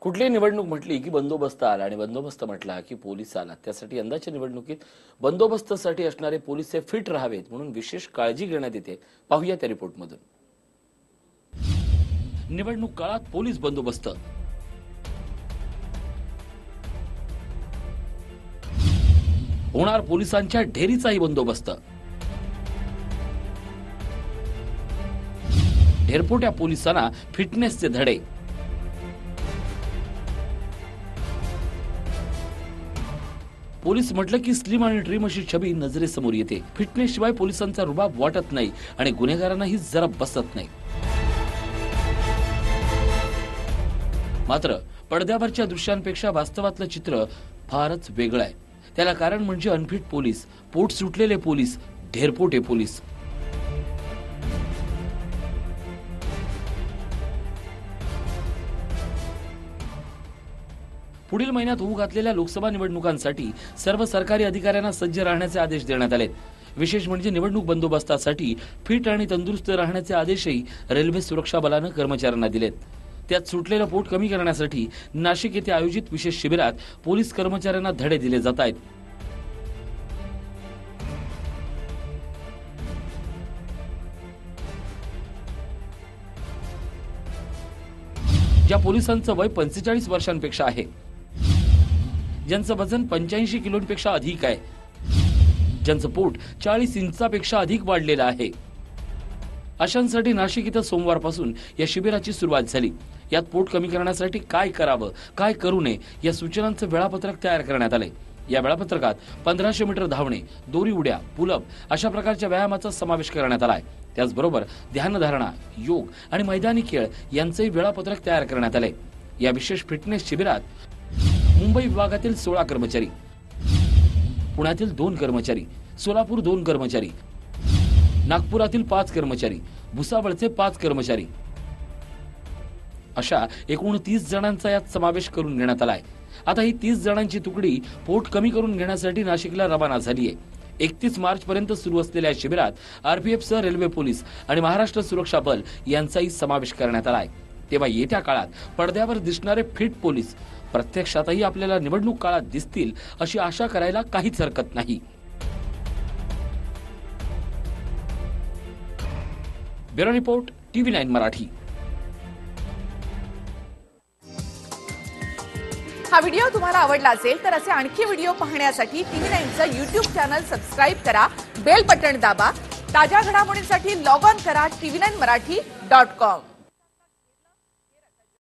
कुठलीही निवडणूक म्हटली की बंदोबस्त आला आणि बंदोबस्त म्हटला की पोलीस आला त्यासाठी यंदाच्या निवडणुकीत बंदोबस्तासाठी असणारे पोलीस हे फिट राहावेत म्हणून विशेष काळजी घेण्यात येते. पाहूया त्या रिपोर्टमधून. निवडणूक काळात पोलीस बंदोबस्त. होणार पोलिसांच्या ढेरीचाही बंदोबस्त. ढेरपोट्या पोलिसांना फिटनेसचे धडे. पोलीस म्हटलं की स्लिम आणि ड्रीम अशी छबी नजरेसमोर येते. फिटनेस शिवाय पोलिसांचा रुबाब वाटत नाही आणि गुन्हेगारांनाही जरा बसत नाही. मात्र पडद्यावरच्या दृश्यांपेक्षा वास्तवातलं चित्र फारच वेगळं आहे. त्याला कारण म्हणजे अनफिट पोलीस पोट सुटलेले पोलीस ढेरपोटे पोलीस. पुढील महिन्यात होऊ घातलेल्या लोकसभा निवडणुकांसाठी सर्व सरकारी अधिकाऱ्यांना सज्ज राहण्याचे आदेश देण्यात आले विशेष म्हणजे निवडणूक बंदोबस्तासाठी फिट आणि तंदुरुस्त राहण्याचे आदेशही रेल्वे सुरक्षा बलानं कर्मचाऱ्यांना दिलेत. त्यात सुटलेलं पोट कमी करण्यासाठी नाशिक येथे आयोजित विशेष शिबिरात पोलीस कर्मचाऱ्यांना धडे दिले जात आहेत. ज्या पोलिसांचं वय पंचेचाळीस वर्षांपेक्षा आहे ज्यांचं वजन पंच्याऐंशी किलोपेक्षा अधिक आहे. ज्यांचं पोट चाळीस इंचापेक्षा अधिक वाढलेलं आहे. अशांसाठी नाशिक इथं सोमवारपासून या शिबिराची सुरुवात झाली. यात पोट कमी करण्यासाठी काय करावं काय करू नये या सूचनांचं वेळापत्रक तयार करण्यात आले या वेळापत्रकात पंधराशे मीटर धावणे दोरी उड्या पुलअप अशा प्रकारच्या व्यायामाचा समावेश करण्यात आलाय. त्याचबरोबर ध्यानधारणा योग आणि मैदानी खेळ यांचंही वेळापत्रक तयार करण्यात आले या विशेष फिटनेस शिबिरात मुंबई विभागातील सोळा कर्मचारी. पुण्यातील दोन कर्मचारी. सोलापूर दोन कर्मचारी. नागपुरातील पाच कर्मचारी. भुसावळचे पाच कर्मचारी. अशा एकूण तीस जणांचा यात समावेश करून घेण्यात आलाय. आता ही तीस जणांची तुकडी पोट कमी करून घेण्यासाठी नाशिकला रवाना झाली आहे एकतीस मार्च पर्यंत सुरू असलेल्या शिबिरात आरपीएफ सह रेल्वे पोलीस आणि महाराष्ट्र सुरक्षा बल यांचाही समावेश करण्यात आलाय. तेव्हा येत्या काळात पडद्यावर दिसणारे फिट पोलीस प्रत्यक्षातही आपल्याला निवडणूक काळात दिसतील अशी आशा करायला काहीच हरकत नाही. Bureau report TV nine Marathi. हा व्हिडिओ तुम्हाला आवडला असेल तर असे आणखी व्हिडिओ पाहण्यासाठी टीव्ही नाईनचं युट्यूब चॅनल सबस्क्राईब करा बेल बटन दाबा ताज्या घडामोडींसाठी लॉग ऑन करा TV nine Marathi dot com.